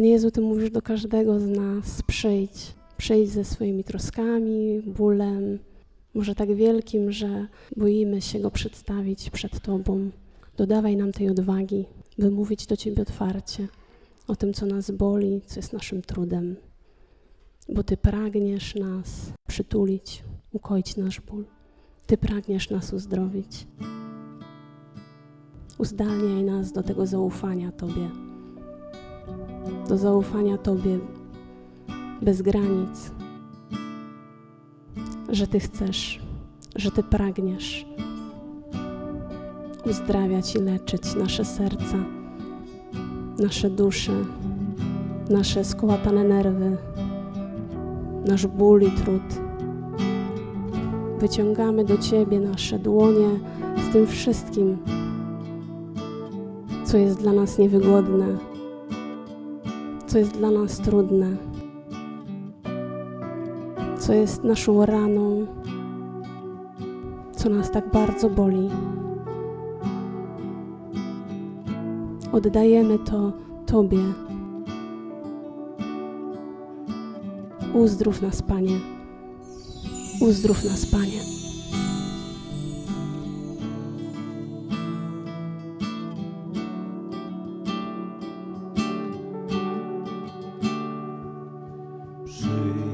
Panie Jezu, Ty mówisz do każdego z nas: przyjdź, przyjdź ze swoimi troskami, bólem, może tak wielkim, że boimy się go przedstawić przed Tobą. Dodawaj nam tej odwagi, by mówić do Ciebie otwarcie o tym, co nas boli, co jest naszym trudem, bo Ty pragniesz nas przytulić, ukoić nasz ból. Ty pragniesz nas uzdrowić. Uzdalniaj nas do tego zaufania Tobie, do zaufania Tobie bez granic, że Ty chcesz, że Ty pragniesz uzdrawiać i leczyć nasze serca, nasze dusze, nasze skołatane nerwy, nasz ból i trud. Wyciągamy do Ciebie nasze dłonie z tym wszystkim, co jest dla nas niewygodne, co jest dla nas trudne, co jest naszą raną, co nas tak bardzo boli. Oddajemy to Tobie. Uzdrów nas, Panie. Uzdrów nas, Panie. Przyjdź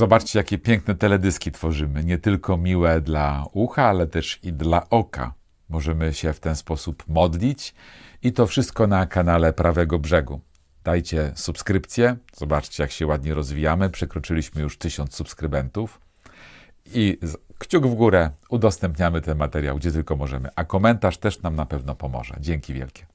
Zobaczcie, jakie piękne teledyski tworzymy. Nie tylko miłe dla ucha, ale też i dla oka. Możemy się w ten sposób modlić i to wszystko na kanale Prawego Brzegu. Dajcie subskrypcję, zobaczcie, jak się ładnie rozwijamy. Przekroczyliśmy już tysiąc subskrybentów. i kciuk w górę udostępniamy ten materiał, gdzie tylko możemy. A komentarz też nam na pewno pomoże. Dzięki wielkie.